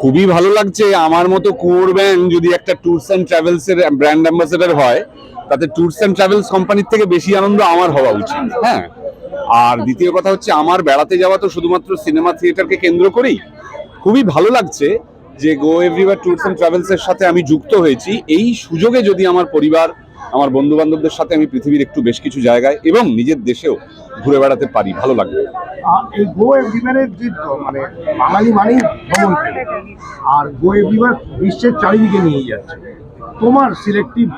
খুবই ভালো লাগছে। আমার মতো কুয়োর ব্যাং যদি একটা ট্যুরস অ্যান্ড ট্রাভেলস এর ব্র্যান্ড অ্যাম্বাসেডর হয়, তাতে ট্যুরস অ্যান্ড ট্রাভেলস কোম্পানির থেকে বেশি আনন্দ আমার হওয়া উচিত। হ্যাঁ। আর দ্বিতীয় কথা হচ্ছে, আমার বেড়াতে যাওয়া তো শুধুমাত্র সিনেমা থিয়েটারকে কেন্দ্র করেই। খুবই ভালো লাগছে যে Go Everywhere Tours and Travels এর সাথে আমি যুক্ত হয়েছি। এই সুযোগে যদি আমার পরিবার আমার বন্ধু বান্ধবদের সাথে আমি পৃথিবীর একটু বেশ কিছু জায়গায় এবং নিজের দেশেও ঘুরে বেড়াতে পারি, ভালো লাগবে। এই গো এভরিওয়ারের মানে বাঙালি মানেই ভ্রমণ আর গো এভরিওয়ার বিশ্বের চারিদিকে নিয়ে যাচ্ছে। তোমার সিলেক্টিভ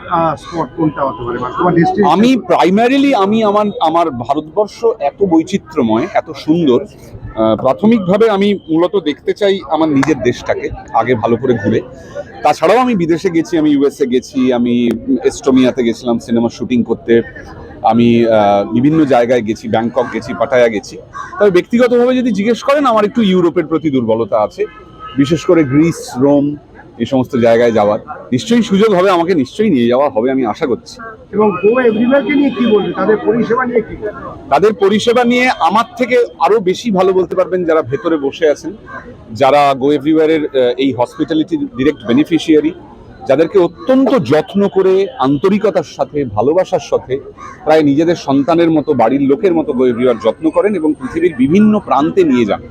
স্পট কোনটা হতে পারে? মানে আমি প্রাইমারিলি আমি আমার আমার ভারতবর্ষ এত বৈচিত্র্যময়, এত সুন্দর প্রাথমিকভাবে আমি মূলত দেখতে চাই আমার নিজের দেশটাকে, আগে ভালো করে ঘুরে। তাছাড়াও আমি বিদেশে গেছি, আমি ইউএসএ গেছি, আমি এস্টোমিয়াতে গেছিলাম সিনেমা শুটিং করতে, আমি বিভিন্ন জায়গায় গেছি ব্যাংকক গেছি পাটায়া গেছি। তবে ব্যক্তিগতভাবে যদি জিজ্ঞেস করেন, আমার একটু ইউরোপের প্রতি দুর্বলতা আছে। বিশেষ করে গ্রিস, রোম এই সমস্ত জায়গায় যাওয়ার। নিশ্চয়ই সুযোগ হবে আমাকে নিশ্চয়ই নিয়ে যাওয়া হবে আমি আশা করছি। এবং নিয়ে কি বলবে? তাদের পরিষেবা নিয়ে কি তাদের পরিষেবা নিয়ে আমার থেকে আরও বেশি ভালো বলতে পারবেন যারা ভেতরে বসে আছেন যারা গো এভরিওয়ারের এই হসপিটালিটির ডিরেক্ট বেনিফিশিয়ারি যাদেরকে অত্যন্ত যত্ন করে আন্তরিকতার সাথে ভালোবাসার সাথে প্রায় নিজেদের সন্তানের মতো বাড়ির লোকের মতো গো এভরিওয়ার যত্ন করেন এবং পৃথিবীর বিভিন্ন প্রান্তে নিয়ে যান।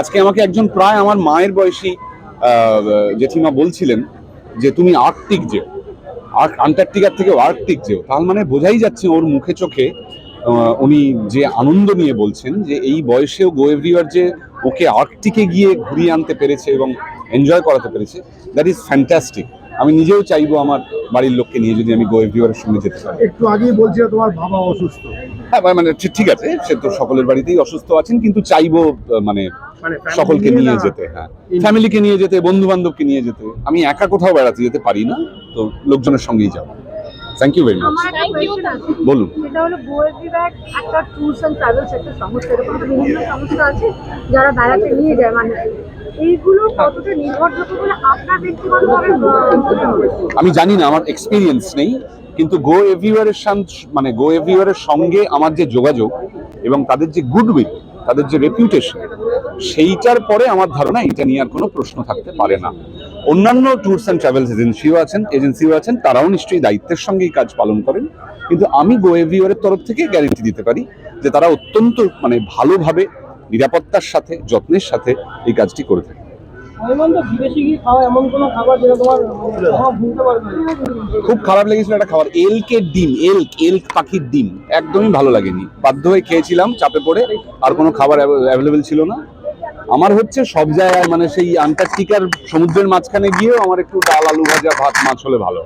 আজকে আমাকে একজন প্রায় আমার মায়ের বয়সী জেঠিমা বলছিলেন যে তুমি আর্কটিক যেও। আর আন্টার্কটিকার থেকে আর্কটিক যেও। তার মানে বোঝাই যাচ্ছে ওর মুখে চোখে উনি যে আনন্দ নিয়ে বলছেন যে এই বয়সেও গো এভরিওয়ার যে ওকে আর্কটিকে গিয়ে ঘুরিয়ে আনতে পেরেছে এবং এনজয় করাতে পেরেছে দ্যাট ইজ ফ্যান্টাস্টিক আমি নিজেও চাইব আমার বাড়ির লোককে নিয়ে যদি আমি গো এভরিওয়ারের সঙ্গে যেতে পারি। একটু আগেই বলছিল তোমার বাবা অসুস্থ। হ্যাঁ মানে ঠিক- ঠিক আছে সে তো সকলের বাড়িতেই অসুস্থ আছেন কিন্তু চাইব মানে সকলকে নিয়ে যেতে হ্যাঁ। ফ্যামিলিকে নিয়ে যেতে বন্ধু বান্ধবকে নিয়ে যেতে। আমি একা কোথাও বেড়াতে যেতে পারি না তো লোকজনের সঙ্গেই যাব। Thank you very much. বলুন। সেটা হলো একটা ট্যুরস এন্ড ট্রাভেলস একটা সংস্থা এরকম বিভিন্ন সংস্থা আছে যারা বেড়াতে নিয়ে যায় মানুষ এইগুলো কতটা নির্ভরযোগ্য বলে আপনার ব্যক্তিগতভাবে মনে আমি জানি না আমার এক্সপিরিয়েন্স নেই কিন্তু গো এভিওয়ারের মানে গো এভিওয়ারের সঙ্গে আমার যে যোগাযোগ এবং তাদের যে গুডউইল তাদের যে রেপুটেশন সেইটার পরে আমার ধারণা এটা নিয়ে আর কোনো প্রশ্ন থাকতে পারে না। অন্যান্য ট্যুরস অ্যান্ড ট্রাভেলস এজেন্সিও আছেন এজেন্সিও আছেন, তারাও নিশ্চয়ই দায়িত্বের সঙ্গেই কাজ পালন করেন। কিন্তু আমি গো এভিওয়ারের তরফ থেকে গ্যারেন্টি দিতে পারি যে তারা অত্যন্ত মানে ভালোভাবে নিরাপত্তার সাথে, যত্নের সাথে এই কাজটি করে থাকে খুব খারাপ লেগেছিল একটা খাবার, এলকের ডিম, এলক এলক পাখির ডিম। একদমই ভালো লাগেনি। বাধ্য হয়ে খেয়েছিলাম চাপে পড়ে, আর কোনো খাবার অ্যাভেলেবেল ছিল না। আমার হচ্ছে সব জায়গায় মানে সেই আন্টার্কটিকার সমুদ্রের মাঝখানে গিয়েও আমার একটু ডাল, আলু ভাজা, ভাত, মাছ হলে ভালো